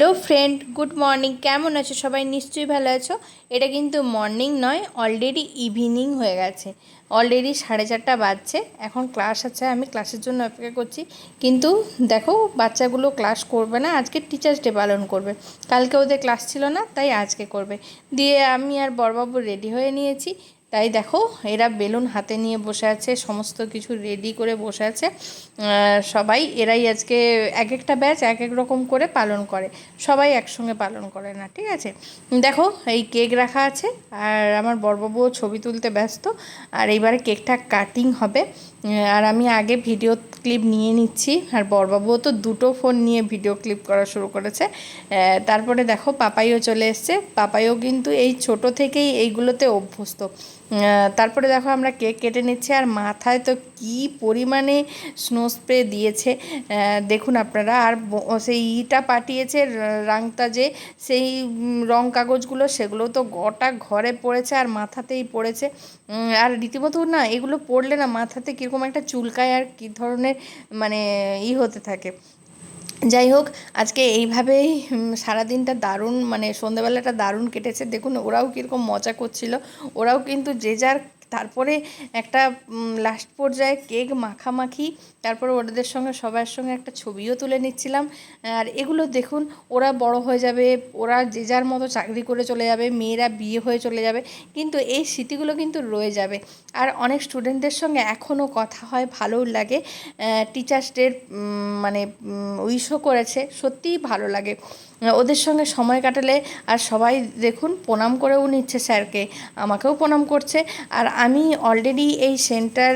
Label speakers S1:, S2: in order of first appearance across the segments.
S1: Hello friend, good morning. কেমন আছো? সবাই নিশ্চয়ই ভালো আছো? এটা কিন্তু মর্নিং নয়, অলরেডি ইভিনিং হয়ে গেছে। অলরেডি সাড়ে চারটা বাজছে, এখন ক্লাস আছে, আমি ক্লাসের জন্য অপেক্ষা করছি। কিন্তু দেখো, বাচ্চাগুলো ক্লাস করবে না, আজকে টিচার্স ডে পালন করবে। কালকে ওদের ক্লাস ছিল না, তাই আজকে করবে। দিয়ে আমি আর বড়বাবু রেডি হয়ে নিয়েছি। তাই দেখো, এরা বেলুন হাতে নিয়ে বসে আছে, সমস্ত কিছু রেডি করে বসে আছে। সবাই, এরাই আজকে এক একটা ব্যাচ এক এক রকম করে পালন করে। সবাই একসঙ্গে পালন করে না, ঠিক আছে? দেখো, এই কেক রাখা আছে, আর আমার বড়বাবুও ছবি তুলতে ব্যস্ত। আর এইবারে কেকটা কাটিং হবে। আর আমি আগে ভিডিও ক্লিপ নিয়ে নিচ্ছি। আর বড়বাবুও তো দুটো ফোন নিয়ে ভিডিও ক্লিপ করা শুরু করেছে। তারপরে দেখো, পাপাইও চলে এসছে। পাপাইও কিন্তু এই ছোট থেকেই এইগুলোতে অভ্যস্ত। তারপরে দেখো আমরা কেক কেটে নিচ্ছি, আর মাথায় তো কি পরিমাণে স্নো স্প্রে দিয়েছে দেখুন আপনারা, আর সেই ইটা পাঠিয়েছে রাংতা যে, সেই রং কাগজগুলো, সেগুলো তো গোটা ঘরে পড়েছে আর মাথাতেই পড়েছে। আর রীতিমতো না, এগুলো পড়লে না মাথাতে কীরকম একটা চুলকায় আর কী ধরনের মানে ই হতে থাকে। যাই হোক, আজকে এইভাবেই সারাদিনটা দারুণ মানে সন্ধেবেলাটা দারুণ কেটেছে। দেখুন, ওরাও কীরকম মজা করছিল। ওরাও কিন্তু যে যার তারপরে একটা লাস্ট পর্যায়ে কেক মাখামাখি, তারপরে ওদের সঙ্গে, সবার সঙ্গে একটা ছবিও তুলে নিচ্ছিলাম। আর এগুলো দেখুন, ওরা বড় হয়ে যাবে, ওরা যে যার মতো চাকরি করে চলে যাবে, মেয়েরা বিয়ে হয়ে চলে যাবে, কিন্তু এই স্মৃতিগুলো কিন্তু রয়ে যাবে। আর অনেক স্টুডেন্টদের সঙ্গে এখনও কথা হয় ভালোও লাগে। টিচার্স ডের মানে উইশও করেছে, সত্যিই ভালো লাগে। ওদের সঙ্গে সময় কাটালে, আর সবাই দেখুন, প্রণাম করেও নিচ্ছে স্যারকে, আমাকেও প্রণাম করছে। আর আমি অলরেডি এই সেন্টার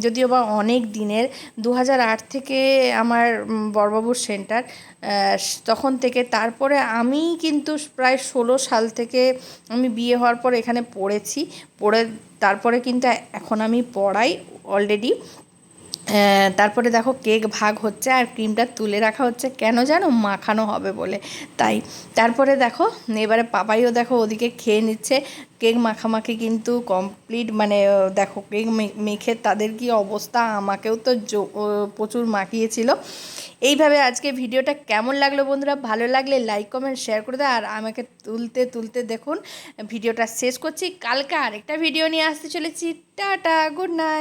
S1: যদিও বা অনেক দিনের দু থেকে আমার বড়বাবুর সেন্টার তখন থেকে তারপরে আমি কিন্তু প্রায় ষোলো সাল থেকে আমি বিয়ে হওয়ার পর এখানে পড়েছি, পড়ে তারপরে কিন্তু এখন আমি পড়াই অলরেডি তারপরে দেখো কেক ভাগ হচ্ছে আর ক্রিমটা তুলে রাখা হচ্ছে। কেন জানো? মাখানো হবে বলে। তাই। তারপরে দেখো, এবারে পাপাইও দেখো ওদিকে খেয়ে নিচ্ছে। কেক মাখামাখি কিন্তু কমপ্লিট মানে দেখো কেক মেখে তাদের কি অবস্থা? আমাকেও তো প্রচুর মাখিয়েছিল। এইভাবে আজকে ভিডিওটা কেমন লাগল বন্ধুরা? ভালো লাগলে লাইক কমেন্ট শেয়ার করে দাও। আর আমাকে তুলতে তুলতে দেখুন। ভিডিওটা শেষ করছি। কালকে আরেকটা ভিডিও নিয়ে আসতে চলেছি। Tata good night